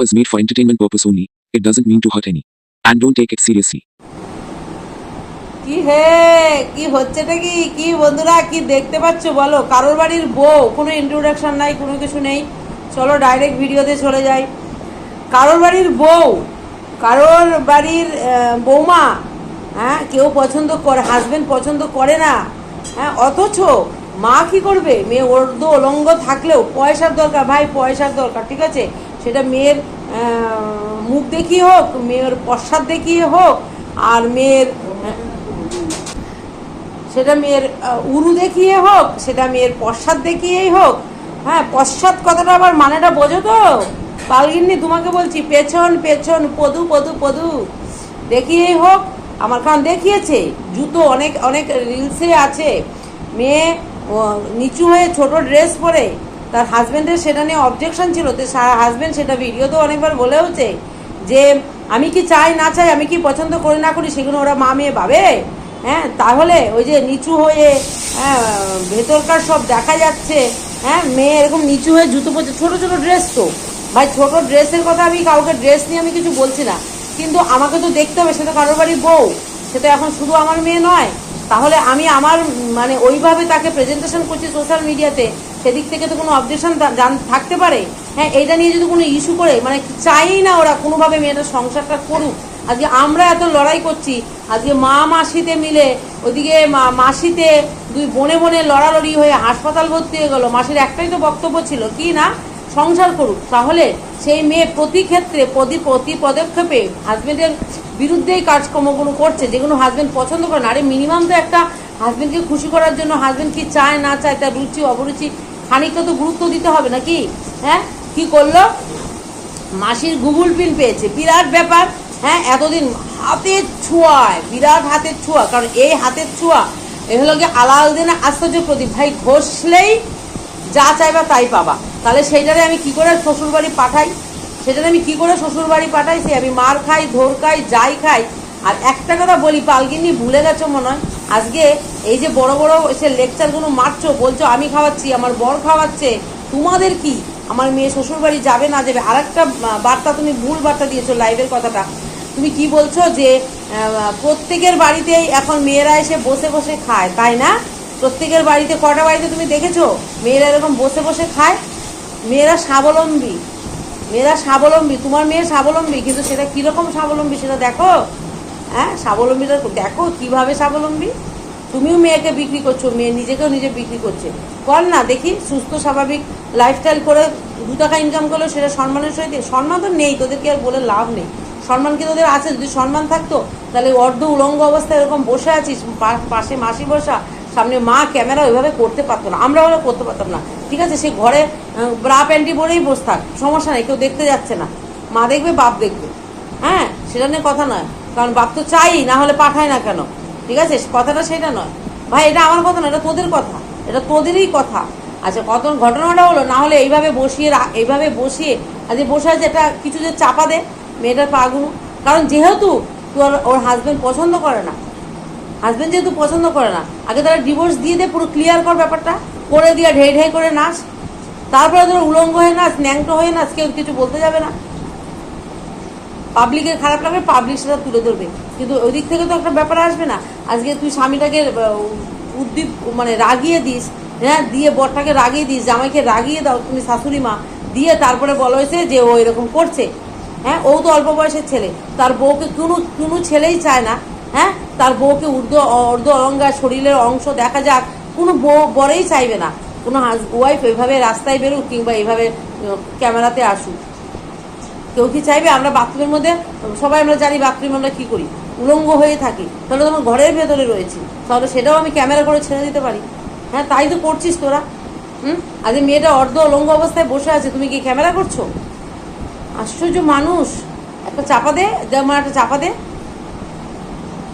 was made for entertainment purpose only. It doesn't mean to hurt any. And don't take it seriously. কি হে? কি হচ্ছেটা কি? কি বন্ধুরা, কি দেখতে পাচ্ছ? বলো, কারোর বাড়ির বউ? কোনো ইন্ট্রোডাকশন নাই, কোনো কিছু নেই। চলো ডাইরেক্ট ভিডিওতে চলে যাই। কারোর বাড়ির বউ? কারোর বাড়ির বৌমা? হ্যাঁ কেউ পছন্দ করে হাজবেন্ড পছন্দ করে না। হ্যাঁ অথচ মা কি করবে? মেয়ে অর্ধ অলঙ্গ থাকলেও পয়সার দরকার। ভাই, পয়সার দরকার, ঠিক আছে? সেটা মেয়ের মুখ দেখিয়ে হোক, মেয়ের পশ্চাৎ দেখিয়ে হোক, আর মেয়ের, সেটা মেয়ের উরু দেখিয়ে হোক, সেটা মেয়ের পশ্চাৎ দেখিয়েই হোক। হ্যাঁ পশ্চাৎ কথাটা আবার মানেটা বোঝো তো? পালগিন্নি তোমাকে বলছি, পেছন পেছন, পদু পদু পদু। দেখিয়েই হোক, আমার কারণ দেখিয়েছে। জুতো অনেক অনেক রিলসে আছে। মেয়ে নিচু হয়ে ছোট ড্রেস পরে তার হাজব্যান্ডের সেটা নিয়ে অবজেকশন ছিল, তো হাজব্যান্ড সেটা ভিডিওতেও অনেকবার বলেওছে যে, আমি কি চাই, না চাই, আমি কি পছন্দ করি, না করি, সেগুলো ওরা মা মেয়ে পাবে হ্যাঁ তাহলে ওই যে নিচু হয়ে হ্যাঁ ভেতরকার সব দেখা যাচ্ছে হ্যাঁ মেয়ে এরকম নিচু হয়ে জুতো পরছে, ছোটো ছোটো ড্রেস তো। ভাই, ছোট ড্রেসের কথা আমি কাউকে ড্রেস নিয়ে আমি কিছু বলছি না। কিন্তু আমাকে তো দেখতে হবে সেটা কারোর বাড়ির বউ সেটা এখন শুধু আমার মেয়ে নয়। তাহলে আমি আমার মানে ওইভাবে তাকে প্রেজেন্টেশন করছি সোশ্যাল মিডিয়াতে সেদিক থেকে তো কোনো অবজেকশন থাকতে পারে। হ্যাঁ এইটা নিয়ে যদি কোনো ইস্যু করে মানে চাই না ওরা কোনোভাবে মেয়েটার সংসারটা করুক। আজকে আমরা এত লড়াই করছি, আজকে মা মাসিতে মিলে, ওদিকে মাসিতে দুই বনে বনে লড়ালড়ি হয়ে হাসপাতাল ভর্তি হয়ে গেলো। মাসির একটাই তো বক্তব্য ছিল, কি না? সংসার করুক। তাহলে সেই মেয়ে প্রতি ক্ষেত্রে, প্রতি প্রতি পদক্ষেপে হাজবেন্ডের বিরুদ্ধেই কাজকর্মগুলো করছে যেগুলো হাজবেন্ড পছন্দ করে না। আরে মিনিমাম তো একটা হাজব্যান্ডকে খুশি করার জন্য হাজব্যান্ড কি চায়, না চায়, তার রুচি, অবরুচি, খানিকটা তো গুরুত্ব দিতে হবে নাকি? হ্যাঁ? কি করল? মাসির গুগল পিন পেয়েছে। বিরাট ব্যাপার। হ্যাঁ এতদিন হাতের ছোঁয়ায়, বিরাট হাতের ছোঁয়া, কারণ এই হাতের ছোঁয়া, এ হলো গিয়ে আলাউদ্দিন আশ্চর্য প্রদীপ। ভাই, ঘষলেই যা চাইবা তাই পাবা। তাহলে সেইটারে আমি কি করে শ্বশুরবাড়ি পাঠাই? সেটারে আমি কি করে শ্বশুর বাড়ি পাঠাই সে আমি মার খাই, ধর খাই, যাই খাই। আর একটা কথা বলি পালগিনি ভুলে গেছো মনে হয়? আজকে এই যে বড় বড় সে লেকচারগুলো মারছো, বলছো, আমি খাওয়াচ্ছি, আমার বর খাওয়াচ্ছে, তোমাদের কি? আমার মেয়ে শ্বশুর বাড়ি যাবে না যাবে? আর একটা বার্তা তুমি, ভুল বার্তা দিয়েছ লাইভের কথাটা। তুমি কি বলছো যে প্রত্যেকের বাড়িতেই এখন মেয়েরা এসে বসে বসে খায়, তাই না? প্রত্যেকের বাড়িতে, কটা বাড়িতে তুমি দেখেছ? মেয়েরা এরকম বসে বসে খায়? মেয়েরা স্বাবলম্বী। মেয়েরা স্বাবলম্বী, তোমার মেয়ে স্বাবলম্বী, কিন্তু সেটা কীরকম স্বাবলম্বী সেটা দেখো। হ্যাঁ স্বাবলম্বীটা দেখো কীভাবে স্বাবলম্বী। তুমিও মেয়েকে বিক্রি করছ, মেয়ে নিজেকেও নিজে বিক্রি করছে। কর না, দেখি সুস্থ, স্বাভাবিক লাইফস্টাইল করে দু টাকা ইনকাম করল, সেটা সম্মানের সহিত সম্মান তো নেই, তোদেরকে আর বলে লাভ নেই। সম্মান কি তোদের আছে? যদি সম্মান থাকতো, তাহলে অর্ধ উলঙ্গ অবস্থায় এরকম বসে আছিস পাশে মাসি বসা সামনে মা ক্যামেরা ওইভাবে করতে পারতো না, আমরা হলে করতে পারতাম না। ঠিক আছে, সে ঘরে ব্রা প্যান্টি পরেই বসে থাক, সমস্যা নেই, কেউ দেখতে যাচ্ছে না। মা দেখবে, বাপ দেখবে। হ্যাঁ সেটা নিয়ে কথা নয়, কারণ বাপ তো চাই, না হলে পাঠায় না কেন? ঠিক আছে, কথাটা সেটা নয়। ভাই, এটা আমার কথা না, এটা তোদের কথা, এটা তোদেরই কথা। আচ্ছা কত ঘটনাটা হলো, না হলে এইভাবে বসিয়ে এইভাবে বসিয়ে আজকে বসে আছে, এটা কিছু যে চাপা দে মেয়েটার পাগুলো কারণ যেহেতু তোর, ওর হাজবেন্ড পছন্দ করে না হাজবেন্ড যেহেতু পছন্দ করে না, আগে তারা ডিভোর্স দিয়ে দে, পুরো ক্লিয়ার কর ব্যাপারটা, করে দিয়ে ঢেই ঢেই করে নাচ। তারপরে তোর উলঙ্গ হয়ে নাচ, ন্যাংটো হয়ে নাচ, কেউ কিছু বলতে যাবে না। পাবলিকের খারাপ লাগবে পাবলিক সেটা তুলে ধরবে। কিন্তু ওই দিক থেকে তো একটা ব্যাপার আসবে না। আজকে তুই স্বামীটাকে উদ্দীপ মানে রাগিয়ে দিস হ্যাঁ দিয়ে বরটাকে রাগিয়ে দিস, জামাইকে রাগিয়ে দাও, তুমি শাশুড়ি মা, দিয়ে তারপরে বলা হয়েছে যে ও এরকম করছে। হ্যাঁ ও তো অল্প বয়সের ছেলে, তার বউকে কোনো কোনো ছেলেই চায় না। হ্যাঁ? তার বউকে ঊর্ধ্ব, অর্ধ অলঙ্কার শরীরের অংশ দেখা যাক। কোনো বউ বরেই চাইবে না। কোনো ওয়াইফ এভাবে রাস্তায় বেরুক কিংবা এভাবে ক্যামেরাতে আসুক। কেউ কি চাইবে? আমরা বাথরুমের মধ্যে, সবাই আমরা জানি বাথরুমে আমরা কী করি। উলঙ্গ হয়ে থাকি। তাহলে তোমার ঘরের ভেতরে রয়েছি। তাহলে সেটাও আমি ক্যামেরা করে ছেড়ে দিতে পারি। হ্যাঁ তাই তো করছিস তোরা। হুম? আজকে মেয়েটা অর্ধ উলঙ্গ অবস্থায় বসে আছে। তুমি কি ক্যামেরা করছ? আশ্চর্য মানুষ। একটা চাপা দে একটা চাপা দে।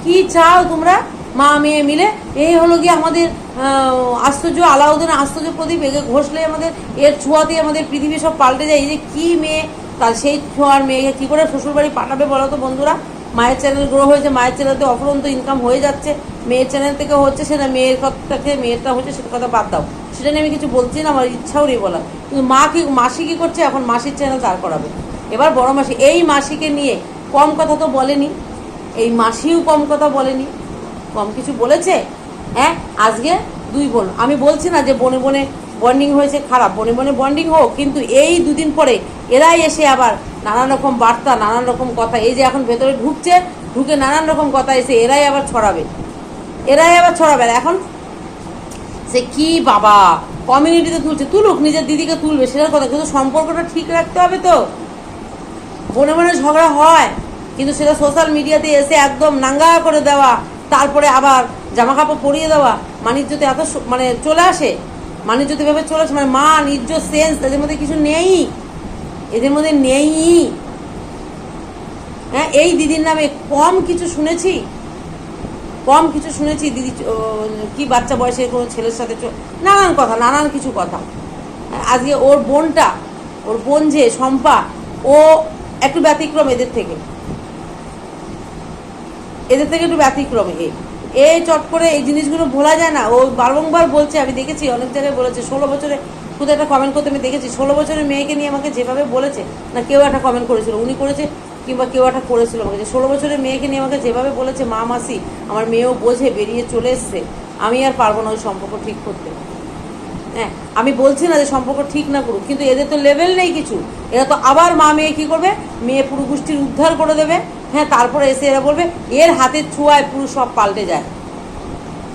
কি চাও তোমরা? মা মেয়ে মিলে। এই হলো গিয়ে আমাদের আশ্চর্য আলাউদ্দিন আশ্চর্য প্রদীপ। এগে ঘষলে আমাদের, এর ছোঁয়াতে আমাদের পৃথিবী সব পাল্টে যায়। এই যে কি মেয়ে? তার সেই ছোঁয়ার মেয়েকে কী করে শ্বশুরবাড়ি পাঠাবে বলো তো বন্ধুরা? মায়ের চ্যানেল গ্রো হয়েছে। মায়ের চ্যানেলতে অফরন্ত ইনকাম হয়ে যাচ্ছে। মেয়ের চ্যানেল থেকে হচ্ছে সেটা মেয়ের কথাকে, মেয়েরটা হচ্ছে সেটা কথা বাদ দাও। সেটা নিয়ে আমি কিছু বলছি না, আমার ইচ্ছাও নেই বলা কিন্তু মা কি, মাসি কী করছে? এখন মাসির চ্যানেল দাঁড় করাবে। এবার বড় মাসি, এই মাসিকে নিয়ে কম কথা তো বলেনি। এই মাসিও কম কথা বলেনি। কম কিছু বলেছে? হ্যাঁ আজকে দুই বোন। আমি বলছি না যে বনে বনে বন্ডিং হয়েছে খারাপ, বনে বনে বন্ডিং হোক, কিন্তু এই দুদিন পরে এরাই এসে আবার নানান রকম বার্তা, নানান রকম কথা, এই যে এখন ভেতরে ঢুকছে, ঢুকে নানান রকম কথা এসে এরাই আবার ছড়াবে। এরাই আবার ছড়াবে। এখন সে কি বাবা কমিউনিটিতে তুলছে। তুলুক, নিজের দিদিকে তুলবে, সেটার কথা। কিন্তু সম্পর্কটা ঠিক রাখতে হবে তো। বনে বনে ঝগড়া হয়। কিন্তু সেটা সোশ্যাল মিডিয়াতে এসে একদম নাঙ্গা করে দেওয়া, তারপরে আবার জামা কাপড় পরিয়ে দেওয়া মানিজ্যতে এত মানে চলে আসে। মানিজ্যতে ভেবে চলে আসে মানে মান ইজ্জত সেন্স, এদের মধ্যে কিছু নেই। এদের মধ্যে নেই। হ্যাঁ এই দিদির নামে কম কিছু শুনেছি। কম কিছু শুনেছি, দিদি কি বাচ্চা বয়সে কোনো ছেলের সাথে নানান কথা, নানান কিছু কথা। আজকে ওর বোনটা, ওর বোন যে, শম্পা, ও একটু ব্যতিক্রম এদের থেকে। এদের থেকে একটু ব্যতিক্রম। এ এই চট করে এই জিনিসগুলো ভোলা যায় না। ও বারংবার বলছে, আমি দেখেছি, অনেক জায়গায় বলেছে, ষোলো বছরে কোথাও একটা কমেন্ট করতে, আমি দেখেছি, ষোলো বছরের মেয়েকে নিয়ে আমাকে যেভাবে বলেছে, না কেউ একটা কমেন্ট করেছিল, উনি করেছে কিংবা কেউ একটা করেছিল আমাকে। যে ষোলো বছরের মেয়েকে নিয়ে আমাকে যেভাবে বলেছে, মা, মাসি, আমার মেয়েও বোঝে, বেরিয়ে চলে এসছে, আমি আর পারব না ওই সম্পর্ক ঠিক করতে। হ্যাঁ আমি বলছি না যে সম্পর্ক ঠিক না করুক, কিন্তু এদের তো লেভেল নেই কিছু। এরা তো আবার মা মেয়ে কী করবে? মেয়ে পুরো গোষ্ঠীর উদ্ধার করে দেবে হ্যাঁ তারপরে এসে এরা বলবে, এর হাতের ছোঁয়ায় পুরো সব পাল্টে যায়।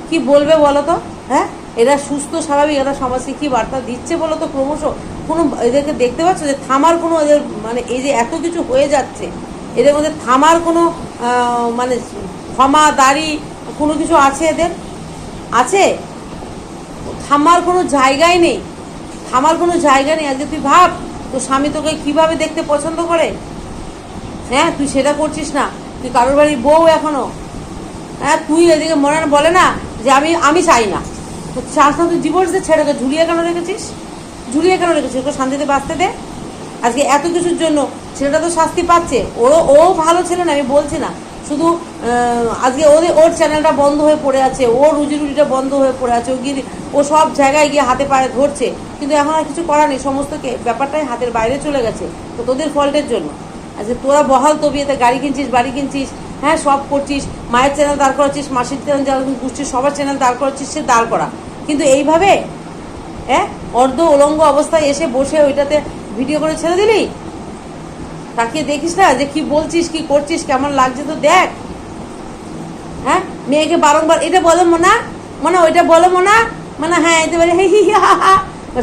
কি বলবে বলো তো? হ্যাঁ এরা সুস্থ, স্বাভাবিক, এরা সমাজকে কি বার্তা দিচ্ছে বলো তো ক্রমশ। কোনো এদেরকে দেখতে পাচ্ছ যে থামার কোনো এদের মানে এই যে এত কিছু হয়ে যাচ্ছে, এদের মধ্যে থামার কোনো মানে ক্ষমা, দাড়ি, কোনো কিছু আছে এদের? আছে? থামার কোনো জায়গাই নেই। থামার কোনো জায়গা নেই। আজকে তুই ভাব তো স্বামী তোকে কীভাবে দেখতে পছন্দ করে? হ্যাঁ তুই সেটা করছিস না। তুই কারোর বাড়ির বউ এখনও। হ্যাঁ তুই এদিকে মনে বলে না যে আমি আমি চাই না। তো চাস না তুই ডিভোর্স দে ছেড়ে ঝুলিয়ে কেন রেখেছিস? ঝুলিয়ে কেন রেখেছিস? ওকে শান্তিতে বাঁচতে দে। আজকে এত কিছুর জন্য ছেলেটা তো শাস্তি পাচ্ছে। ওরও, ও ভালো ছেলে না, আমি বলছি না। শুধু আজকে ওদের ওর চ্যানেলটা বন্ধ হয়ে পড়ে আছে ওর রুজি রুজিটা বন্ধ হয়ে পড়ে আছে, ও গিয়ে, ও সব জায়গায় গিয়ে হাতে পায়ে ধরছে। কিন্তু এখন আর কিছু করার নেই সমস্ত কে- ব্যাপারটাই হাতের বাইরে চলে গেছে। তো তোদের ফল্টের জন্য। আজকে তোরা বহাল তবিয়েতে গাড়ি কিনছিস বাড়ি কিনছিস হ্যাঁ সব করছিস মায়ের চ্যানেল দাঁড় করাচ্ছিস মাসির চ্যানেল যারা গোষ্ঠীর সবার চ্যানেল দাঁড় করাচ্ছিস সে দাঁড় করা। কিন্তু এইভাবে হ্যাঁ অর্ধ উলঙ্গ অবস্থায় এসে বসে ওইটাতে ভিডিও করে ছেড়ে দিলি? তাকিয়ে দেখিস না যে কি বলছিস কি করছিস কেমন লাগছে তো দেখ। হ্যাঁ মেয়েকে বারংবার এটা বলো মোনা মানে ওইটা বলো মোনা। মানে হ্যাঁ এতে বলে হি হি হি, হা হা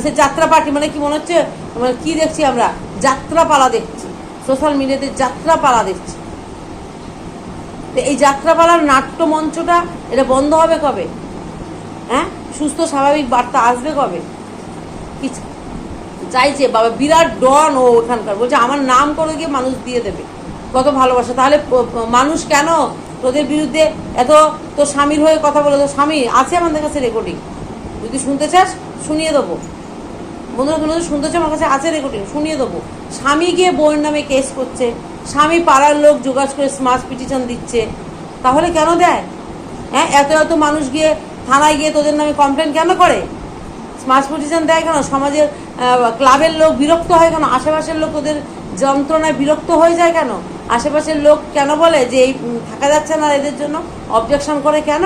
সে যাত্রা পার্টি মানে কি মনে হচ্ছে মানে কি দেখছি আমরা? যাত্রা পালা দেখছি। সোশ্যাল মিডিয়াতে যাত্রা পালা দেখছি। তো এই যাত্রাপালার নাট্য মঞ্চটা এটা বন্ধ হবে কবে? হ্যাঁ? সুস্থ, স্বাভাবিক বার্তা আসবে কবে? কি চাইছে? বাবা, বিরাট ডন ও ওখানকার। বলছে, আমার নাম করে গিয়ে মানুষ দিয়ে দেবে। কত ভালোবাসা। তাহলে মানুষ কেন তোদের বিরুদ্ধে এত তোর স্বামীর হয়ে কথা বলে? তোর স্বামী আছে আমাদের কাছে রেকর্ডিং যদি শুনতে চাস, শুনিয়ে দেবো। বন্ধুরা যদি শুনতে চাও? আমার কাছে আছে রেকর্ডিং শুনিয়ে দেবো। স্বামী গিয়ে বউয়ের নামে কেস করছে। স্বামী পাড়ার লোক যোগাযোগ করে স্মার্ট পিটিশন দিচ্ছে। তাহলে কেন দেয়? হ্যাঁ এত এত মানুষ গিয়ে থানায় গিয়ে তোদের নামে কমপ্লেন কেন করে? স্মার্ট পিটিশন দেয় কেন? সমাজের ক্লাবের লোক বিরক্ত হয় কেন? আশেপাশের লোক ওদের যন্ত্রণায় বিরক্ত হয়ে যায় কেন? আশেপাশের লোক কেন বলে যে এই থাকা যাচ্ছে না এদের জন্য? অবজেকশন করে কেন?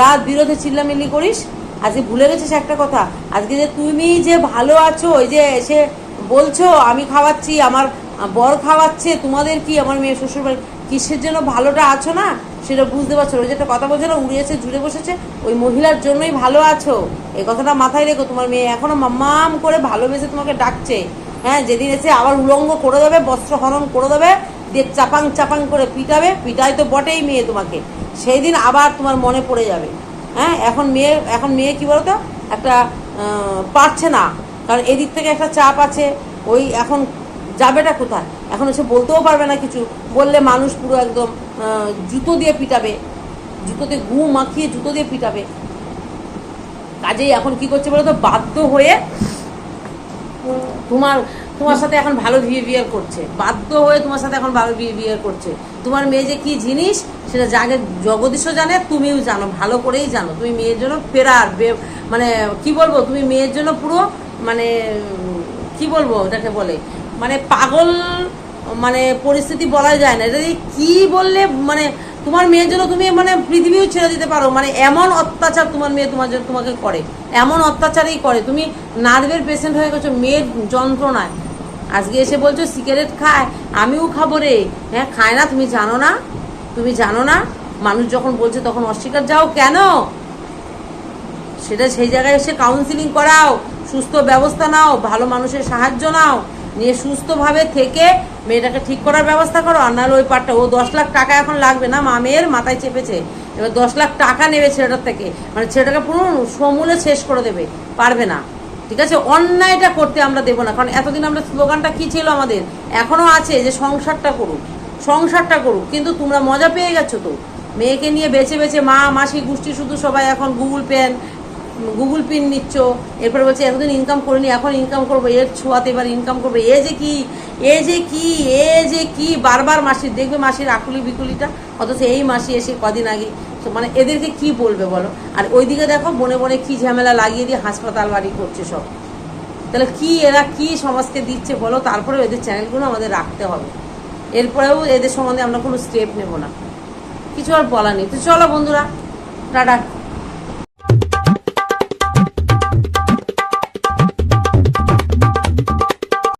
রাত বিরোধে চিল্লামিল্লি করিস? আজকে ভুলে গেছিস একটা কথা? আজকে যে তুমি যে ভালো আছো, ওই যে এসে বলছো, আমি খাওয়াচ্ছি, আমার বর খাওয়াচ্ছে, তোমাদের কি, আমার মেয়ে শ্বশুর বাড়ি কিসের জন্য ভালোটা আছো না? সেটা বুঝতে পারছ। ওই যে একটা কথা বলছে না উড়িয়েছে জুড়ে বসেছে, ওই মহিলার জন্যই ভালো আছো। এই কথাটা মাথায় রেখো, তোমার মেয়ে এখনও মাম্মাম করে ভালোবেসে তোমাকে ডাকছে। হ্যাঁ যেদিন এসে আবার উলঙ্গ করে দেবে, বস্ত্র হরণ করে দেবে, দিয়ে চাপাং চাপাং করে পিটাবে পিটাই তো বটেই মেয়ে তোমাকে। সেই দিন আবার তোমার মনে পড়ে যাবে। হ্যাঁ এখন মেয়ে এখন মেয়ে কি বলতো? একটা পারছে না। কারণ এদিক থেকে একটা চাপ আছে। ওই এখন যাবেটা কোথায়? এখন এসে বলতেও পারবে না কিছু। বললে মানুষ পুরো একদম জুতো দিয়ে পিটাবে। জুতোতে গু মাখিয়ে জুতো দিয়ে পিটাবে। কাজেই এখন কি করছে বলতো? বাধ্য হয়ে তোমার তোমার সাথে এখন ভালো বিহেভিয়ার করছে। বাধ্য হয়ে তোমার সাথে এখন ভালো বিহেভিয়ার করছে। তোমার মেয়ে যে কি জিনিস, সেটা যাকে জগদীশও জানে, তুমিও জানো, ভালো করেই জানো। তুমি মেয়ের জন্য ফেরার মানে কি বলব, তুমি মেয়ের জন্য পুরো মানে কি বলব এটাকে বলে? মানে পাগল মানে পরিস্থিতি বলা যায় না। এটা কি বললে মানে তোমার মেয়ের জন্য তুমি মানে পৃথিবীও ছেড়ে দিতে পারো। মানে এমন অত্যাচার তোমার মেয়ে তোমার জন্য তোমাকে করে। এমন অত্যাচারই করে। তুমি নার্ভের পেশেন্ট হয়ে গেছো, মেয়ের যন্ত্রণায়। আজকে এসে বলছো সিগারেট খায়, আমিও খাব রে। হ্যাঁ খায় না, তুমি জানো না? তুমি জানো না? মানুষ যখন বলছে তখন অস্বীকার, যাও কেন? সেটা সেই জায়গায় এসে কাউন্সিলিং করাও, সুস্থ ব্যবস্থা নাও, ভালো মানুষের সাহায্য নাও, নিয়ে সুস্থভাবে থেকে মেয়েটাকে ঠিক করার ব্যবস্থা করো। আর নাহলে ওই পাটটা, ও দশ লাখ টাকা এখন লাগবে না, মা মেয়ের মাথায় চেপেছে। এবার দশ লাখ টাকা নেবে ছেলেটার থেকে। মানে ছেলেটাকে পুরো সমূলে শেষ করে দেবে, পারবে না। ঠিক আছে? অন্যায়টা করতে আমরা দেবো না। কারণ এতদিন আমরা স্লোগানটা কি ছিল আমাদের? এখনও আছে যে সংসারটা করুক। সংসারটা করুক। কিন্তু তোমরা মজা পেয়ে গেছো তো। মেয়েকে নিয়ে বেছে বেছে মা, মাসি, গোষ্ঠী শুধু সবাই এখন গুগল পেন গুগল পিন নিচ্ছ, এরপরে বলছে, এতদিন ইনকাম করিনি, এখন ইনকাম করব, এর ছোঁয়াতে এবার ইনকাম করব। এ যে কি? এ যে কি? এ যে কি? বারবার মাসির দেখবে মাসির আকুলি বিকুলিটা? অথচ এই মাসি এসে কদিন আগে মানে এদেরকে কি বলবে বলো? আর ওইদিকে দেখো বনে বনে কি ঝামেলা লাগিয়ে দিয়ে হাসপাতাল বাড়ি করছে সব। তাহলে কি এরা কি সমাজকে দিচ্ছে বলো? তারপরেও এদের চ্যানেলগুলো আমাদের রাখতে হবে। এরপরেও এদের সম্বন্ধে আমরা কোনো স্টেপ নেব না। কিছু আর বলার নেই। তো চলো বন্ধুরা, টাটা।